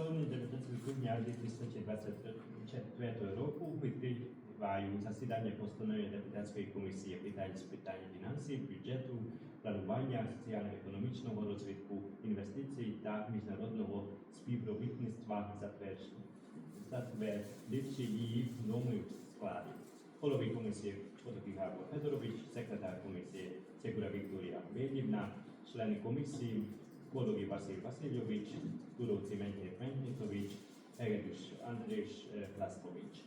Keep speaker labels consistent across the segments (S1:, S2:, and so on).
S1: Сьогодні 19 грудня 2024 року відкриваю засідання постанови депутатської комісії питань з питань фінансів, бюджету, планування соціально-економічного розвитку, інвестицій та міжнародного співробітництва. Затвердивши її в новому складі. Голови комісії Федорович, секретар комісії Секура Вікторія Бєдівна, члени комісії Голові Василь Васильович, Туровці Ментій Ментнітович, Егедуш Андрійш е, Пластович.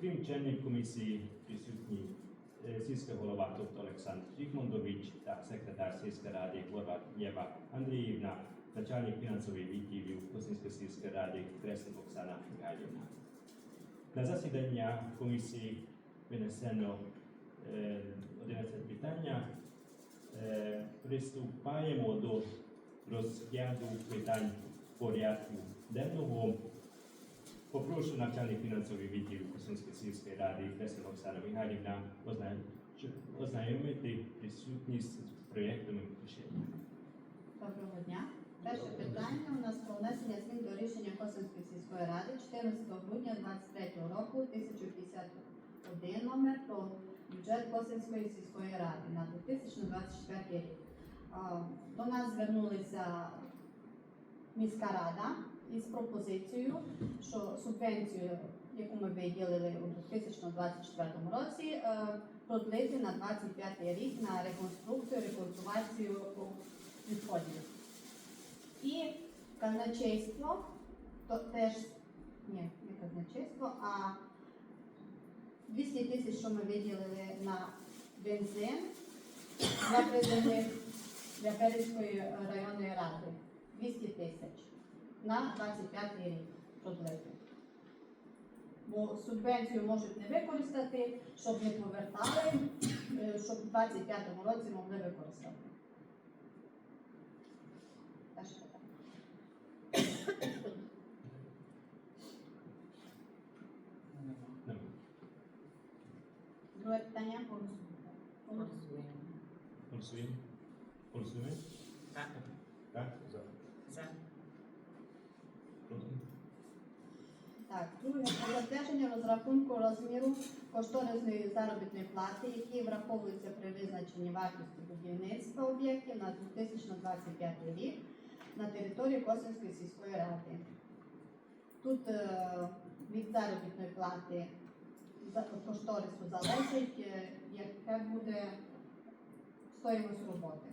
S1: Крім членів комісії присутні е, сільська голова тобто Олександр Жігмондович та секретар сільської ради Горват Єва Андріївна, начальник фінансової відділів Косинської сільської ради Кресник Оксана Михайлівна. На засідання комісії винесено е, 11 питання. Е, Приступаємо до розгляду питань порядку денного. Попрошу начальник фінансової відділу Косинської сільської ради Кресник Оксана Михайлівна озна- ознайомити присутність з проєктами рішення.
S2: Доброго дня. Перше питання у нас про внесення змін до рішення Косинської сільської ради 14 грудня 2023 року 1051 номер про бюджет Косинської сільської ради на 2024 рік. До нас звернулася міська рада із пропозицією, що субвенцію, яку ми виділили у 2024 році, е, продлити на 25 рік на реконструкцію, рекультивацію відходів. І казначейство, то теж, ні, не казначейство, а 200 тисяч, що ми виділили на бензин для призовних для Березької районної ради. 200 тисяч на 25 рік продлити. Бо субвенцію можуть не використати, щоб не повертали, е, щоб у 25-му році могли використати. Перше питання. Друге питання.
S3: Голосуємо.
S1: Голосуємо. Голосуємо.
S3: Так.
S1: Так? За.
S3: За.
S1: Проти?
S2: Так, друге про затвердження розрахунку розміру кошторисної заробітної плати, які враховуються при визначенні вартості будівництва об'єктів на 2025 рік на території Косинської сільської ради. Тут е, від заробітної плати кошторису залежить, е, яка буде стоїмость роботи.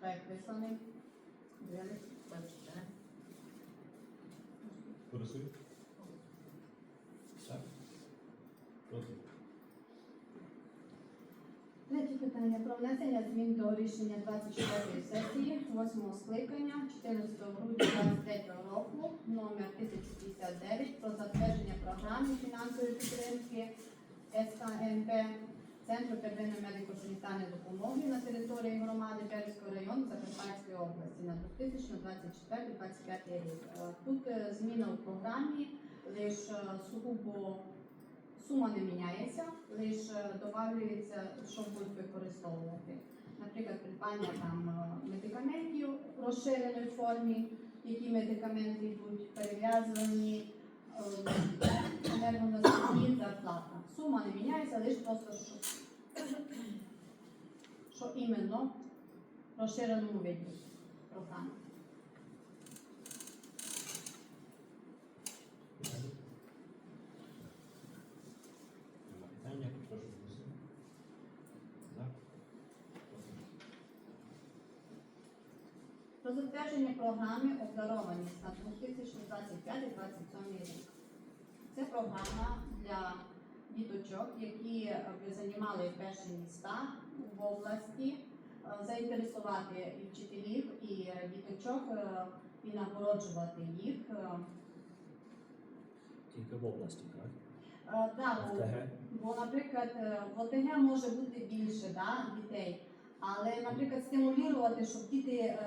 S2: Проект писаний. Дивились?
S3: Бачите?
S1: Голосуємо.
S2: Питання про внесення змін до рішення 24 сесії 8 скликання 14 грудня 2023 року номер 1059 про затвердження програми фінансової підтримки СКНП Центру первинної медико-санітарної допомоги на території громади Березького району Закарпатської області на 2024-2025 рік. Е, Тут е, зміна в програмі, лише сугубо сума не міняється, лише додавлюється, що будуть використовувати. Наприклад, придбання там е, медикаментів в розширеної формі, які медикаменти йдуть перев'язані, е, енергоносії, зарплата. Сума не міняється, лише просто що, що іменно в розширеному виді програми.
S1: Питання? Нема питання. Прошу голосувати. За. Проти?
S2: Про затвердження програми обдарованість на 2025-2027 рік. Це програма для діточок, які е, займали перші міста в області, е, заінтересувати і вчителів, і діточок, е, і нагороджувати їх.
S4: Тільки в області, так?
S2: е, да, бо- наприклад, в ОТГ може бути більше да, дітей, але, наприклад, стимулювати, щоб діти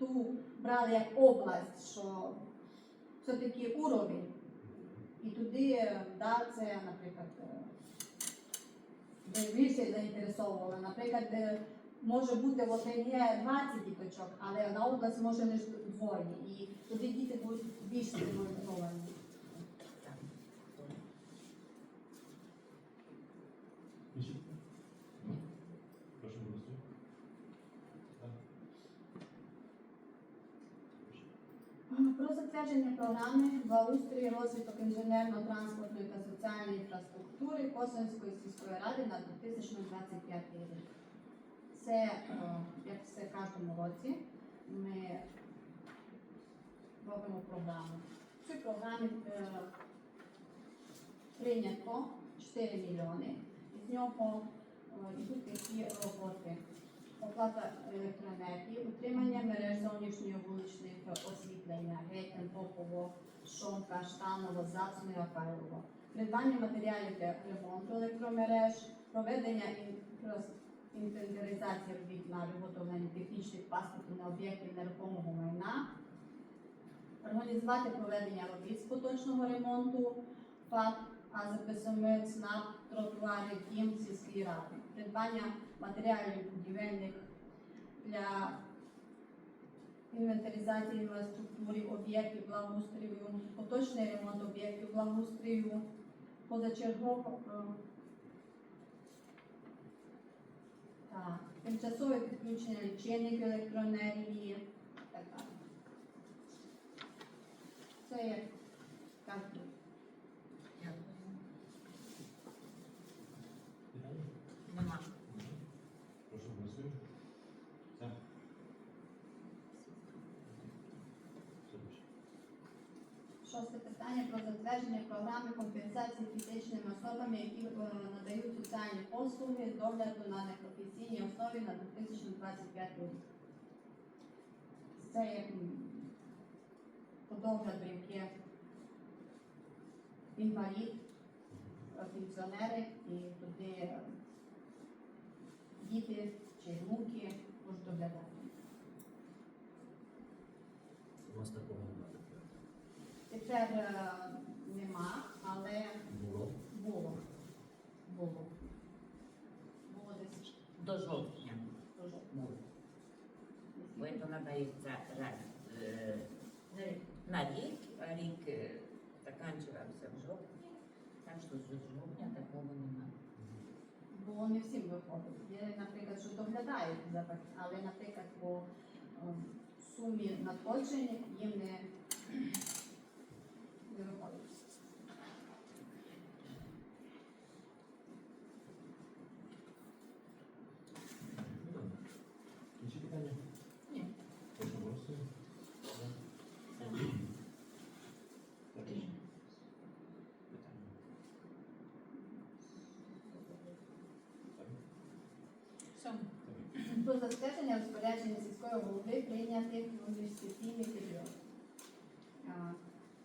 S2: ту брали як область, що все-таки уровень. І туди, да, це, наприклад, е, де більше заінтересовували. Наприклад, де може бути в є 20 діточок, але на область може лише двоє. І туди діти будуть більш стимульовані.
S3: Так.
S1: Інші? Прошу голосуємо. За.
S2: Про затвердження програми благоустрій розвиток інженерно-транспортної та соціальної інфраструктури Косинської сільської ради на 2025 рік. Це, е, як все в кожному році, ми робимо програму. В цій програмі е, прийнято 4 мільйони. З нього е, йдуть такі роботи. Оплата електроенергії, утримання мереж зовнішньої вуличних освітлення, Гетен, Попово, Шонка, Штаново, Зацуни, Рафайлово. Придбання матеріалів для ремонту електромереж, проведення інвентаризації робіт на виготовлення технічних паспортів на об'єктів нерухомого майна, організувати проведення робіт з поточного ремонту, ФАП, АЗПСМ, ЦНАП, тротуарів, дім сільської ради, придбання матеріалів будівельних для інвентаризації інфраструктури об'єктів благоустрою, поточний ремонт об'єктів благоустрою, позачергово е, так, тимчасове підключення лічильників електроенергії і так. Це як кажуть.
S3: Дякую.
S1: Питання?
S3: Нема.
S1: Прошу голосуємо. За. Следующий.
S2: Шосте питання про затвердження програми компенсації фізичним особам, які е, надають соціальні послуги з догляду на непрофесійній основі на 2025 рік. Це як по догляду, яке інвалід, е, пенсіонери і туди е, діти чи внуки можуть доглядати.
S4: У нас такого немає.
S2: Тепер е, нема, але
S4: Було.
S2: Було. Було. Було десь
S3: До жовтня.
S2: дуже.
S3: Було. Бо це надається раз е, на рік, рік е, закінчувався в жовтні, так що з жовтня такого немає.
S2: Бо не всім виходить. Є, наприклад, що доглядають за але, наприклад, по ем, сумі надходжень їм не, не виходить.
S1: Інші питання?
S2: Ні.
S1: Прошу голосуємо. За. Следующий. Питання. Так.
S2: Про затвердження розпорядження сільської голови прийнятих в університетський період.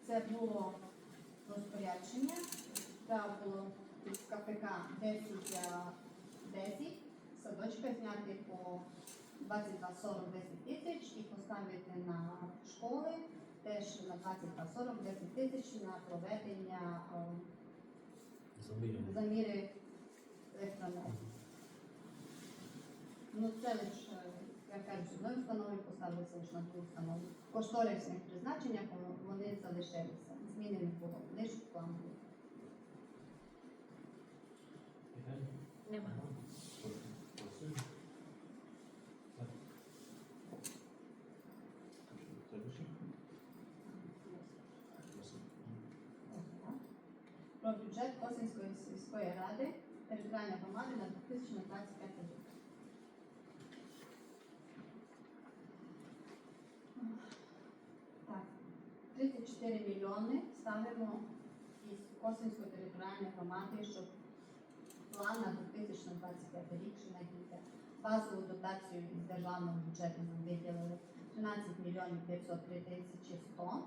S2: Це було розпорядження, це було з КПК 10-10, садочка зняти по 22-40 10 тисяч і поставити на школи теж на 22-40 10 тисяч на проведення заміри електроенергії. Ну це кажуть, з одної установи поставилися лише на другу установу. В кошторисних призначеннях вони залишилися. Зміни не було, лише план був.
S3: Нема.
S2: Про бюджет Косинської сільської ради територіальної громади на 2025 рік. Так, 34 мільйони ставимо із Косинської територіальної громади, щоб план на 2025 рік надійде. Базову дотацію із державного бюджету нам виділили 13 мільйонів 503 тисячі 100.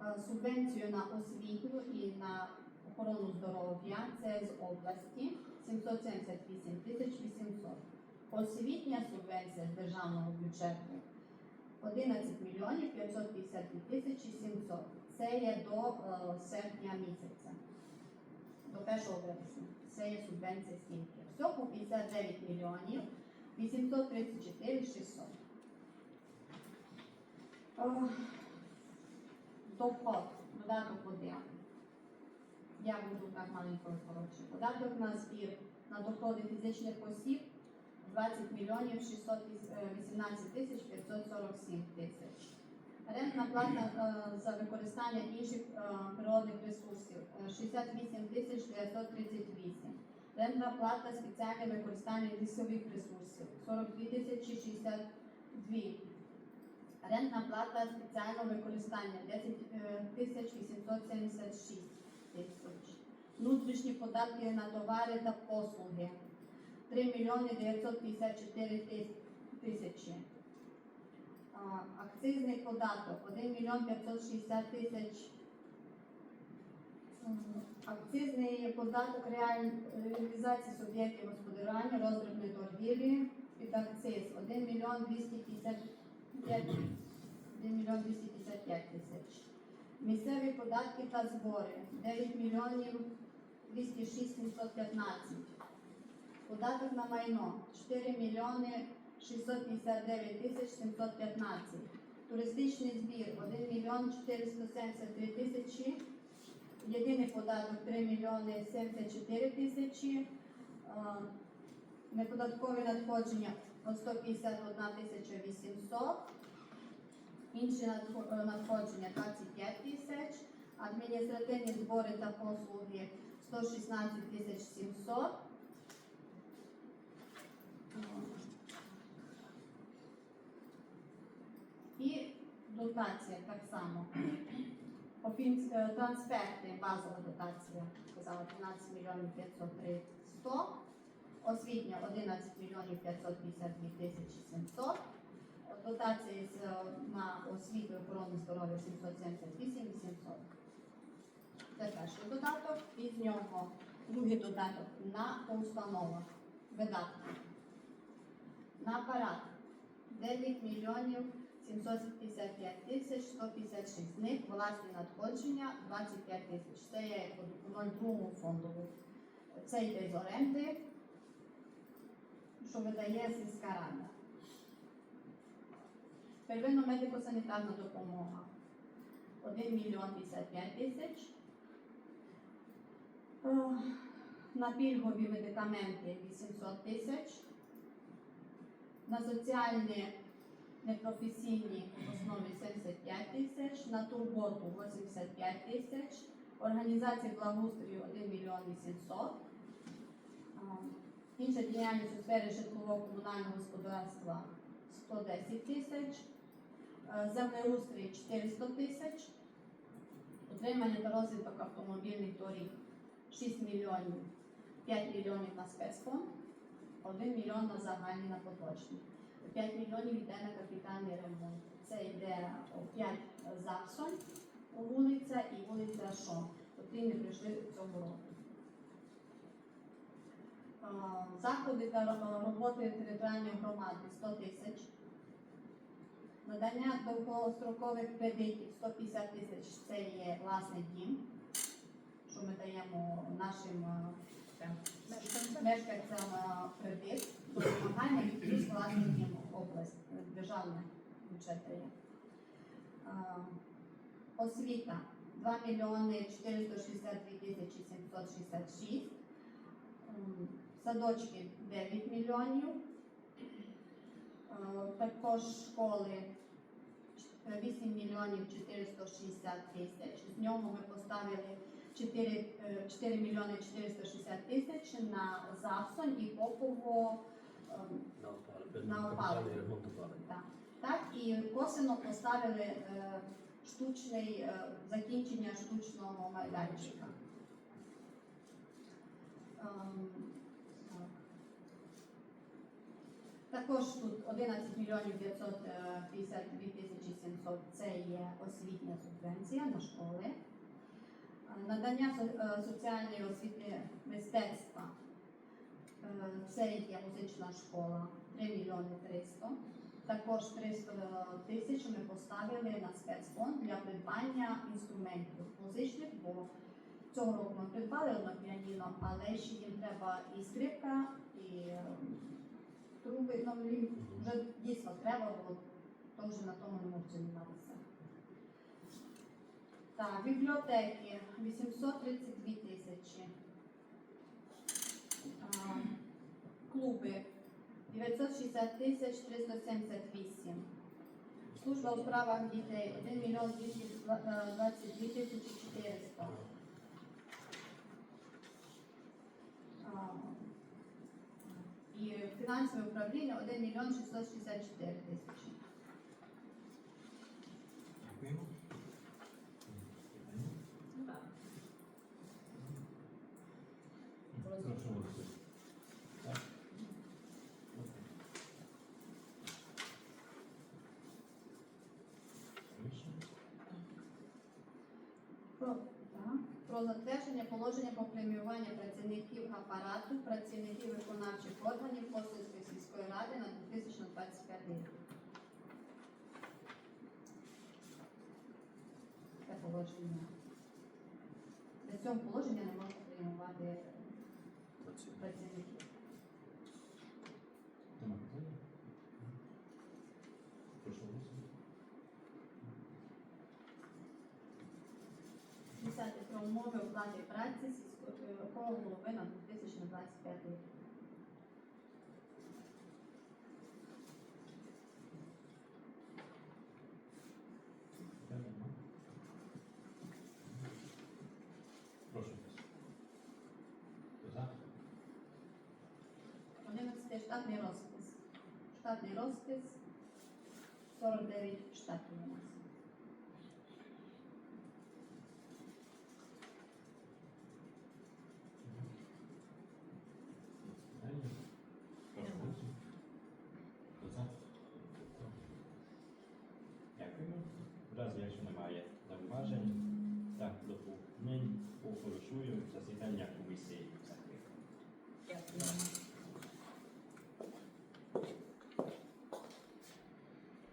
S2: Е, Субвенцію на освіту і на охорону здоров'я це з області 778 тисяч 800. Освітня субвенція з державного бюджету 11 мільйонів 552 тисячі 700. Це є до е, серпня місяця, до 1 вересня. Це є субвенція стільки. Всього 59 мільйонів 834 600. О, Доход, додаток один. Я буду так маленько коротше. Податок на збір на доходи фізичних осіб 20 мільйонів 618 тисяч 547 тисяч. Рентна плата е, за використання інших е, природних ресурсів е, 68 тисяч 938. Рентна плата спеціальне використання лісових ресурсів 42 тисячі 62. Рентна плата спеціального використання 10 е, тисяч 876 тисяч. Внутрішні податки на товари та послуги 3 мільйони 954 тисячі. Акцизний податок 1 мільйон 560 тисяч. Акцизний податок реалізації суб'єктів господарювання, роздрібної торгівлі під акциз 1 мільйон 255 1 мільйон 255 тисяч. Місцеві податки та збори 9 мільйонів 206 715. Податок на майно 4 мільйони 659 тисяч 715. Туристичний збір 1 мільйон 473 тисячі. Єдиний податок 3 мільйони 74 тисячі. Неподаткові надходження 151 тисяча 800. Інші е, надходження 25 тисяч. Адміністративні збори та послуги 116 тисяч 700. І дотація так само. Е, Трансферти, базова дотація, сказала 13 мільйонів 503 100. Освітня 11 мільйонів 552 тисячі 700. Дотації з, е, на освіту і охорону здоров'я 778 800. Це перший додаток. І з нього другий додаток на установах. Видатки. На апарат 9 мільйонів 755 тисяч 156. З них власні надходження 25 тисяч. Це є по 02 фондову. Це йде з оренди, що видає сільська рада. Первинно медико-санітарна допомога 1 мільйон 55 тисяч. Е, На пільгові медикаменти 800 тисяч. На соціальні непрофесійні основі 75 тисяч, на турботу 85 тисяч, організації благоустрою 1 мільйон 800. Інша діяльність у сфері житлово-комунального господарства 110 тисяч, землеустрій 400 тисяч, утримання та розвиток автомобільних доріг 6 мільйонів, 5 мільйонів на спецфонд, 1 мільйон на загальний на поточний. 5 мільйонів йде на капітальний ремонт. Це йде 5 Заксон, вулиця і вулиця Шо, котрі не прийшли цього року. Заходи та роботи територіальної громади 100 тисяч. Надання довгострокових кредитів 150 тисяч це є власний дім, що ми даємо нашим мешканцям е, кредит, допомагання і плюс власний дім область, державне бюджет Освіта 2 мільйони 462 тисячі 766. Садочки 9 мільйонів. Також школи 8 мільйонів 460 тисяч. З нього ми поставили 4, е, 4 мільйони 460 тисяч на Завсон і Попово. ем,
S4: На опалення.
S2: Так, так і косино поставили е, штучний е, закінчення штучного майданчика. Ем. Також тут 11 мільйонів 952 тисячі 700 це є освітня субвенція на школи. Е, Надання е, соціальної освіти мистецтва. Е, Це є музична школа 3 мільйони 300. Також 300 тисяч ми поставили на спецфонд для придбання інструментів музичних, бо цього року ми придбали одне піаніно, але ще їм треба і скрипка, і труби нові вже дійсно треба, бо то вже на тому не можуть займатися. Так, бібліотеки 832 тисячі. Клуби 960 тисяч 378. Служба у справах дітей 1 мільйон 222 тисячі 400. І фінансове управління 1 мільйон 664 тисячі.
S1: Дякуємо. Питання?
S3: Ну так.
S1: Прошу голосувати. Так. Окей. Рішення.
S2: Про, затвердження положення про преміювання працівників апарату, працівників виконавчих органів Косинської сільської ради на 2025 рік. Це положення. Для цього положення не можна преміювати умови оплати праці сільського голови на 2025 рік.
S1: Прошу. Хто за?
S2: 11 штатний розпис. Штатний розпис 49 штатів у.